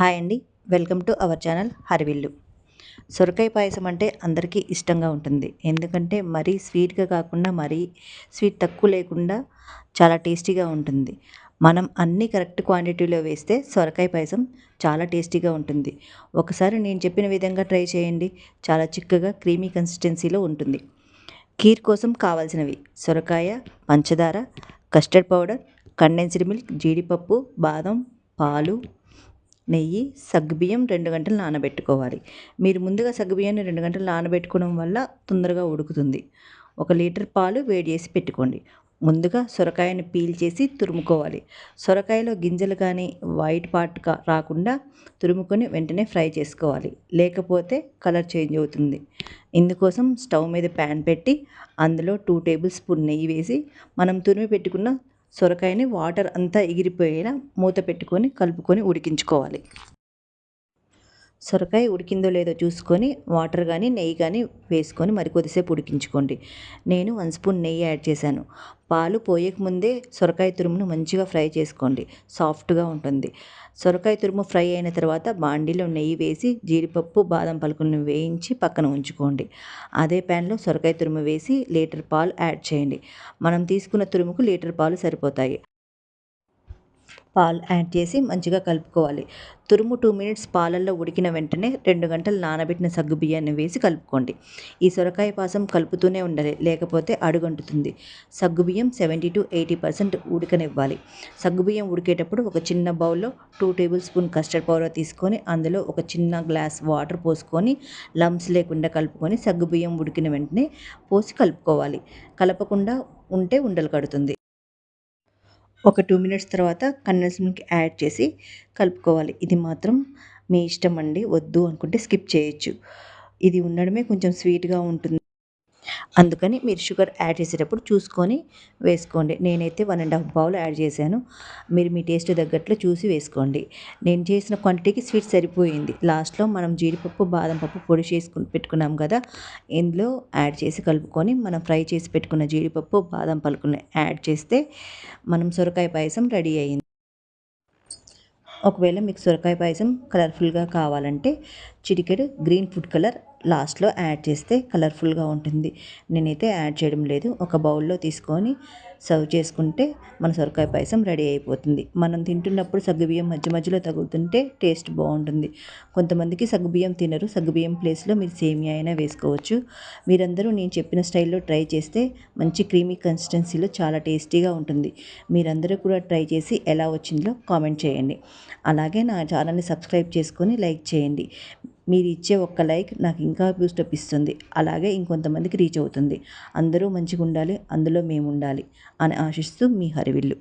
Hi అండి. Welcome to our channel హరివిల్లు. సొరకాయ పాయసం అంటే అందరికీ ఇష్టంగా ఉంటుంది. ఎందుకంటే మరీ స్వీట్గా కాకుండా మరీ స్వీట్ తక్కువ లేకుండా చాలా టేస్టీగా ఉంటుంది. మనం అన్ని కరెక్ట్ క్వాంటిటీలో వేస్తే సొరకాయ పాయసం చాలా టేస్టీగా ఉంటుంది. ఒకసారి నేను చెప్పిన విధంగా ట్రై చేయండి. చాలా చిక్కగా క్రీమీ కన్సిస్టెన్సీలో ఉంటుంది. కీర్ కోసం కావాల్సినవి సొరకాయ పంచదార కస్టర్డ్ పౌడర్ కండెన్స్డ్ మిల్క్ జీడిపప్పు బాదం పాలు నెయ్యి సగ్గుబియ్యం రెండు గంటలు నానబెట్టుకోవాలి. మీరు ముందుగా సగ్గుబియ్యాన్ని రెండు గంటలు నానబెట్టుకోవడం వల్ల తొందరగా ఉడుకుతుంది. ఒక లీటర్ పాలు వేడి చేసి పెట్టుకోండి. ముందుగా సొరకాయని పీల్ చేసి తురుముకోవాలి. సొరకాయలో గింజలు కానీ వైట్ పార్ట్ రాకుండా తురుముకొని వెంటనే ఫ్రై చేసుకోవాలి. లేకపోతే కలర్ చేంజ్ అవుతుంది. ఇందుకోసం స్టవ్ మీద ప్యాన్ పెట్టి అందులో టూ టేబుల్ స్పూన్ నెయ్యి వేసి మనం తురిమి పెట్టుకున్న సొరకాయని వాటర్ అంతా ఎగిరిపోయేలా మూత పెట్టుకొని కలుపుకొని ఉడికించుకోవాలి. సొరకాయ ఉడికిందో లేదో చూసుకొని వాటర్ కానీ నెయ్యి కానీ వేసుకొని మరి కొద్దిసేపు ఉడికించుకోండి. నేను వన్ స్పూన్ నెయ్యి యాడ్ చేశాను. పాలు పోయకముందే సొరకాయ తురుమును మంచిగా ఫ్రై చేసుకోండి. సాఫ్ట్గా ఉంటుంది. సొరకాయ తురుము ఫ్రై అయిన తర్వాత బాండీలో నెయ్యి వేసి జీడిపప్పు బాదం పలుకులను వేయించి పక్కన ఉంచుకోండి. అదే ప్యాన్లో సొరకాయ తురుము వేసి లీటర్ పాలు యాడ్ చేయండి. మనం తీసుకున్న తురుముకు లీటర్ పాలు సరిపోతాయి. పాలు యాడ్ చేసి మంచిగా కలుపుకోవాలి. తురుము టూ మినిట్స్ పాలల్లో ఉడికిన వెంటనే రెండు గంటలు నానబెట్టిన సగ్గు బియ్యాన్ని వేసి కలుపుకోండి. ఈ సొరకాయ పాసం కలుపుతూనే ఉండాలి లేకపోతే అడుగంటుతుంది. సగ్గుబియ్యం సెవెంటీ టు ఎయిటీ పర్సెంట్ ఉడకనివ్వాలి. సగ్గుబియ్యం ఉడికేటప్పుడు ఒక చిన్న బౌల్లో two tablespoon custard powder తీసుకొని అందులో ఒక చిన్న గ్లాస్ వాటర్ పోసుకొని లమ్స్ లేకుండా కలుపుకొని సగ్గుబియ్యం ఉడికిన వెంటనే పోసి కలుపుకోవాలి. కలపకుండా ఉంటే ఉండలు కడుతుంది. ఒక టూ మినిట్స్ తర్వాత కండెన్స్ మిల్క్ యాడ్ చేసి కలుపుకోవాలి. ఇది మాత్రం మీ ఇష్టం అండి. వద్దు అనుకుంటే స్కిప్ చేయొచ్చు. ఇది ఉండడమే కొంచెం స్వీట్గా ఉంటుంది. అందుకని మీరు షుగర్ యాడ్ చేసేటప్పుడు చూసుకొని వేసుకోండి. నేనైతే one and half bowl add చేశాను. మీరు మీ టేస్ట్ తగ్గట్లు చూసి వేసుకోండి. నేను చేసిన క్వాంటిటీకి స్వీట్ సరిపోయింది. లాస్ట్లో మనం జీడిపప్పు బాదం పప్పు పొడి చేసుకుని పెట్టుకున్నాం కదా ఇందులో యాడ్ చేసి కలుపుకొని మనం ఫ్రై చేసి పెట్టుకున్న జీడిపప్పు బాదం పలుకుని యాడ్ చేస్తే మనం సొరకాయ పాయసం రెడీ అయింది. ఒకవేళ మీకు సొరకాయ పాయసం కలర్ఫుల్గా కావాలంటే చిటికెడు గ్రీన్ ఫుడ్ కలర్ లాస్ట్లో యాడ్ చేస్తే కలర్ఫుల్గా ఉంటుంది. నేనైతే యాడ్ చేయడం లేదు. ఒక బౌల్లో తీసుకొని సర్వ్ చేసుకుంటే మన సొరకాయ పాయసం రెడీ అయిపోతుంది. మనం తింటున్నప్పుడు సగ్గుబియ్యం మధ్య మధ్యలో తగులుతుంటే టేస్ట్ బాగుంటుంది. కొంతమందికి సగ్గుబియ్యం తినరు. సగ్గుబియ్యం ప్లేస్లో మీరు సేమియా అయినా వేసుకోవచ్చు. మీరందరూ నేను చెప్పిన స్టైల్లో ట్రై చేస్తే మంచి క్రీమీ కన్సిస్టెన్సీలో చాలా టేస్టీగా ఉంటుంది. మీరందరూ కూడా ట్రై చేసి ఎలా వచ్చిందో కామెంట్ చేయండి. అలాగే నా ఛానల్ని సబ్స్క్రైబ్ చేసుకొని లైక్ చేయండి. మీరు ఇచ్చే ఒక్క లైక్ నాకు ఇంకా బూస్టప్ ఇస్తుంది. అలాగే ఇంకొంతమందికి రీచ్ అవుతుంది. అందరూ మంచిగా ఉండాలి అందులో మేము ఉండాలి అని ఆశిస్తూ మీ హరివిల్లు.